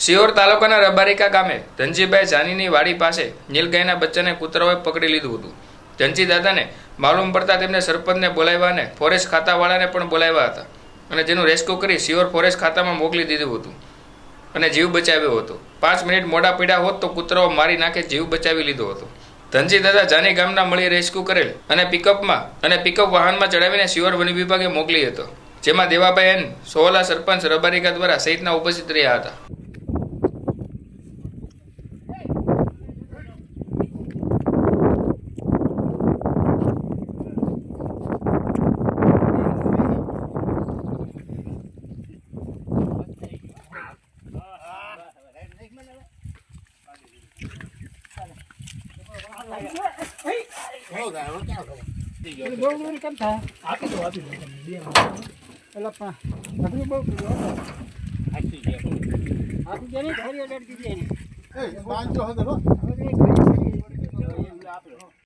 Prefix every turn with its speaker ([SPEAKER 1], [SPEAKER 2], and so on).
[SPEAKER 1] સિયોર તાલુકાના રબારિકા ગામે ધનજીભાઈ જાનીની વાડી પાસે નીલગાયના બચ્ચાને કૂતરાઓએ પકડી લીધું હતું. ધનજી દાદાને માલુમ પડતા તેમને સરપંચને બોલાવ્યા અને ફોરેસ્ટ ખાતાવાળાને પણ બોલાવ્યા હતા અને જેનું રેસ્ક્યુ કરી સિયોર ફોરેસ્ટ ખાતામાં મોકલી દીધું હતું અને જીવ બચાવ્યો હતો. પાંચ મિનિટ મોડા પીડા હોત તો કૂતરાઓ મારી નાખે જીવ બચાવી લીધો હતો. ધનજી દાદા જાની ગામના મળી રેસ્ક્યુ કરેલ અને પિકઅપમાં અને પિકઅપ વાહનમાં ચડાવીને સિયોર વન વિભાગે મોકલી હતો, જેમાં દેવાભાઈ એન સોહલા સરપંચ રબારીકા દ્વારા સહિતના ઉપસ્થિત રહ્યા હતા.
[SPEAKER 2] આપી દો આપી દો બે એટલે પણ અઘરું બહુ કર્યું આપી દે ને ઘરે અડાડી દીધી એને એ ઘરે